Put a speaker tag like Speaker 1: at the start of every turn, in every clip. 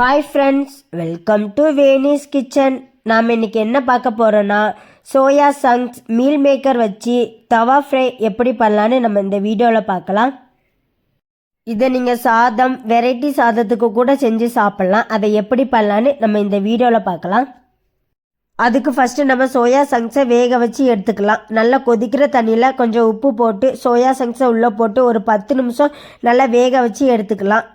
Speaker 1: Hi friends welcome to Venice kitchen நாம் இன்னைக்கு என்ன பார்க்க போகிறோன்னா சோயா சங்ஸ் மீல் மேக்கர் வச்சு தவா ஃப்ரை எப்படி பண்ணலான்னு நம்ம இந்த வீடியோவில் பார்க்கலாம். இதை நீங்கள் சாதம் வெரைட்டி சாதத்துக்கு கூட செஞ்சு சாப்பிட்லாம். அதை எப்படி பண்ணலான்னு நம்ம இந்த வீடியோவில் பார்க்கலாம். அதுக்கு ஃபஸ்ட்டு நம்ம சோயா சங்ஸை வேக வச்சு எடுத்துக்கலாம். நல்லா கொதிக்கிற தண்ணியில் கொஞ்சம் உப்பு போட்டு சோயா சங்ஸை உள்ளே போட்டு ஒரு பத்து நிமிஷம் நல்லா வேக வச்சு எடுத்துக்கலாம்.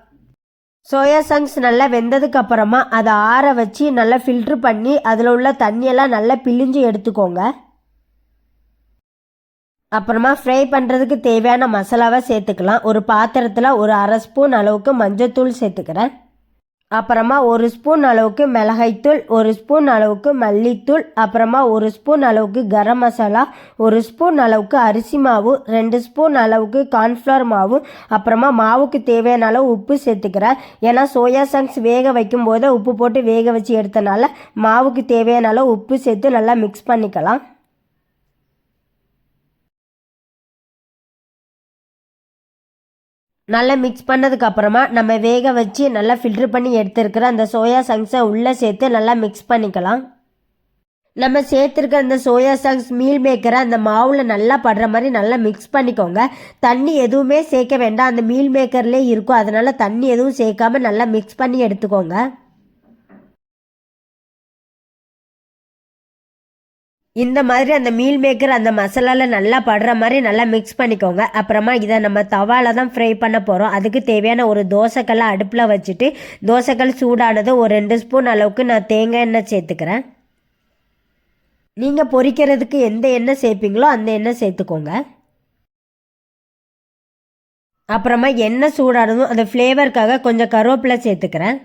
Speaker 1: சோயா சங்க்ஸ் நல்லா வெந்ததுக்கு அப்புறமா அதை ஆற வச்சு நல்லா ஃபில்ட்ரு பண்ணி அதில் உள்ள தண்ணியெல்லாம் நல்லா பிழிஞ்சு எடுத்துக்கோங்க. அப்புறமா ஃப்ரை பண்ணுறதுக்கு தேவையான மசாலாவை சேர்த்துக்கலாம். ஒரு பாத்திரத்தில் ஒரு அரை ஸ்பூன் அளவுக்கு மஞ்சத்தூள் சேர்த்துக்கிறேன். அப்புறமா ஒரு ஸ்பூன் அளவுக்கு மிளகாய்த்தூள் ஒரு ஸ்பூன் அளவுக்கு மல்லித்தூள் அப்புறமா ஒரு ஸ்பூன் அளவுக்கு கரம் மசாலா ஒரு ஸ்பூன் அளவுக்கு அரிசி மாவு ரெண்டு ஸ்பூன் அளவுக்கு கார்ன்ஃப்ளவர் மாவு அப்புறமா மாவுக்கு தேவையான அளவு உப்பு சேர்த்துக்கிறேன். ஏன்னா சோயா சாங்ஸ் வேக வைக்கும் போது உப்பு போட்டு வேக வச்சு எடுத்தனால மாவுக்கு தேவையான அளவு உப்பு சேர்த்து நல்லா மிக்ஸ் பண்ணிக்கலாம். நல்லா மிக்ஸ் பண்ணதுக்கு அப்புறமா நம்ம வேக வச்சு நல்லா ஃபில்ட்ரு பண்ணி எடுத்துருக்கிற அந்த சோயா சங்க்ஸை உள்ளே சேர்த்து நல்லா மிக்ஸ் பண்ணிக்கலாம். நம்ம சேர்த்துருக்க அந்த சோயா சங்க்ஸ் மீல் மேக்கரை அந்த மாவில் நல்லா படுற மாதிரி நல்லா மிக்ஸ் பண்ணிக்கோங்க. தண்ணி எதுவுமே சேர்க்க வேண்டாம். அந்த மீல் மேக்கர்லேயே இருக்கும். அதனால தண்ணி எதுவும் சேர்க்காம நல்லா மிக்ஸ் பண்ணி எடுத்துக்கோங்க. இந்த மாதிரி அந்த மீல் மேக்கர் அந்த மசாலாவில் நல்லா படுற மாதிரி நல்லா மிக்ஸ் பண்ணிக்கோங்க. அப்புறமா இதை நம்ம தவாவில் தான் ஃப்ரை பண்ண போகிறோம் அதுக்கு தேவையான ஒரு தோசைக்கல்லை அடுப்பில் வச்சுட்டு தோசைக்கல் சூடானது ஒரு ரெண்டு ஸ்பூன் அளவுக்கு நான் தேங்காய் எண்ணெய் சேர்த்துக்கிறேன். நீங்கள் பொரிக்கிறதுக்கு எந்த எண்ணெய் சேர்ப்பீங்களோ அந்த எண்ணெய் சேர்த்துக்கோங்க. அப்புறமா எண்ணெய் சூடானதும் அந்த ஃப்ளேவருக்காக கொஞ்சம் கருவேப்பிலை சேர்த்துக்கிறேன்.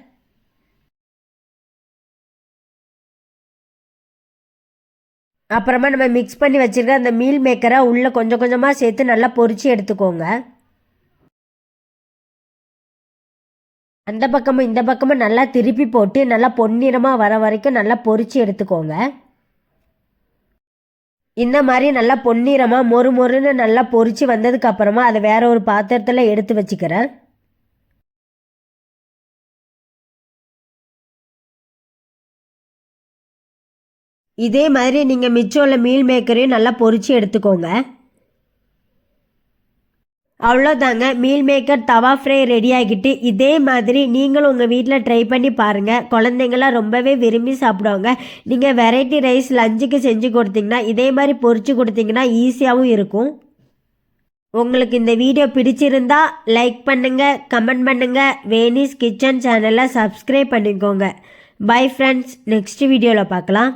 Speaker 1: அப்புறமா நம்ம மிக்ஸ் பண்ணி வச்சுருக்க அந்த மீல் மேக்கரை உள்ளே கொஞ்சம் கொஞ்சமாக சேர்த்து நல்லா பொறிச்சு எடுத்துக்கோங்க. அந்த பக்கமும் இந்த பக்கமும் நல்லா திருப்பி போட்டு நல்லா பொன்னிறமாக வர வரைக்கும் நல்லா பொறிச்சு எடுத்துக்கோங்க. இந்த மாதிரி நல்லா பொன்னிறமாக மொறு மொறுன்னு நல்லா பொறிச்சு வந்ததுக்கப்புறமா அதை வேற ஒரு பாத்திரத்தில் எடுத்து வச்சுக்கிறேன். இதே மாதிரி நீங்கள் மிச்சம் உள்ள மீல் மேக்கரையும் நல்லா பொறிச்சு எடுத்துக்கோங்க. அவ்வளோதாங்க meal maker tawa fry ready ஆகிட்டு இதே மாதிரி நீங்களும் உங்கள் வீட்டில் ட்ரை பண்ணி பாருங்கள் குழந்தைங்களாம் ரொம்பவே விரும்பி சாப்பிடுவாங்க. நீங்கள் வெரைட்டி ரைஸ் லஞ்சுக்கு செஞ்சு கொடுத்தீங்கன்னா இதே மாதிரி பொறிச்சு கொடுத்தீங்கன்னா ஈஸியாகவும் இருக்கும். உங்களுக்கு இந்த வீடியோ பிடிச்சிருந்தா லைக் பண்ணுங்கள் கமெண்ட் பண்ணுங்கள் வேனிஸ் கிச்சன் சேனலை சப்ஸ்கிரைப் பண்ணிக்கோங்க. பை ஃப்ரெண்ட்ஸ் நெக்ஸ்ட் வீடியோவில் பார்க்கலாம்.